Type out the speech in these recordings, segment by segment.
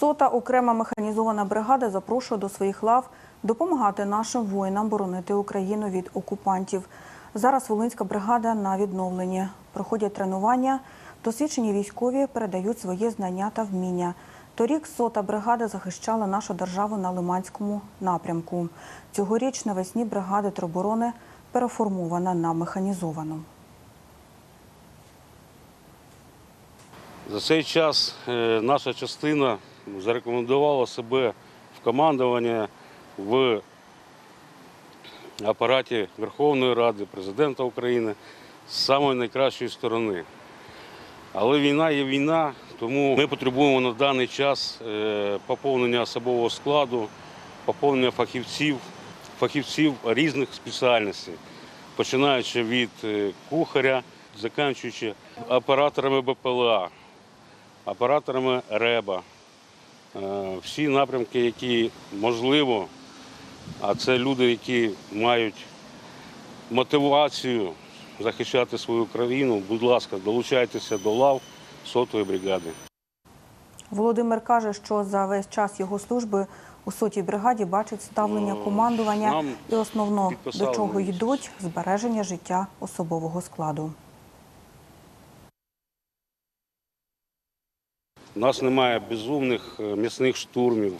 Сота окрема механізована бригада запрошує до своїх лав допомагати нашим воїнам боронити Україну від окупантів. Зараз Волинська бригада на відновленні. Проходять тренування. Досвідчені військові передають свої знання та вміння. Торік сота бригада захищала нашу державу на Лиманському напрямку. Цьогоріч навесні бригада тероборони переформована на механізовану. За цей час е, наша частина зарекомендувала себе в командуванні в апараті Верховної Ради, президента України з самої найкращої сторони. Але війна є війна, тому ми потребуємо на даний час е, поповнення особового складу, поповнення фахівців, фахівців різних спеціальностей, починаючи від е, кухаря, закінчуючи операторами БПЛА, операторами РЕБа. Е, Всі напрямки, які можливо, а це люди, які мають мотивацію захищати свою країну, будь ласка, долучайтеся до лав сотої бригади. Володимир каже, що за весь час його служби у сотій бригаді бачить ставлення Ну, командування нам і основно до чого йдуть збереження життя особового складу. У нас немає безумних е, м'ясних штурмів,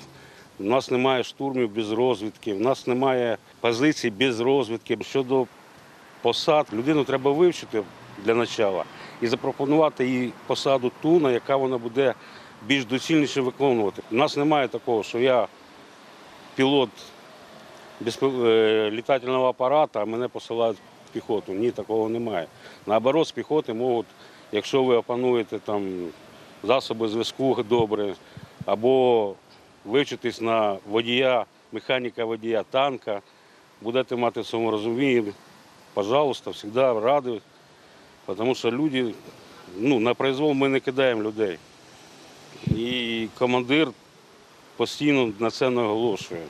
у нас немає штурмів без розвідки, у нас немає позицій без розвідки. Щодо посад, людину треба вивчити для начала і запропонувати їй посаду ту, на яка вона буде більш доцільніше виконувати. У нас немає такого, що я пілот е, літательного апарата, а мене посилають в піхоту. Ні, такого немає. Наоборот, з піхоти можуть, якщо ви опануєте там засоби зв'язку добре, або вивчитись на водія, механіка водія танка, будете мати розумінні, пожалуйста, завжди раді, тому що люди, ну, на произвол ми не кидаємо людей. І командир постійно на це наголошує.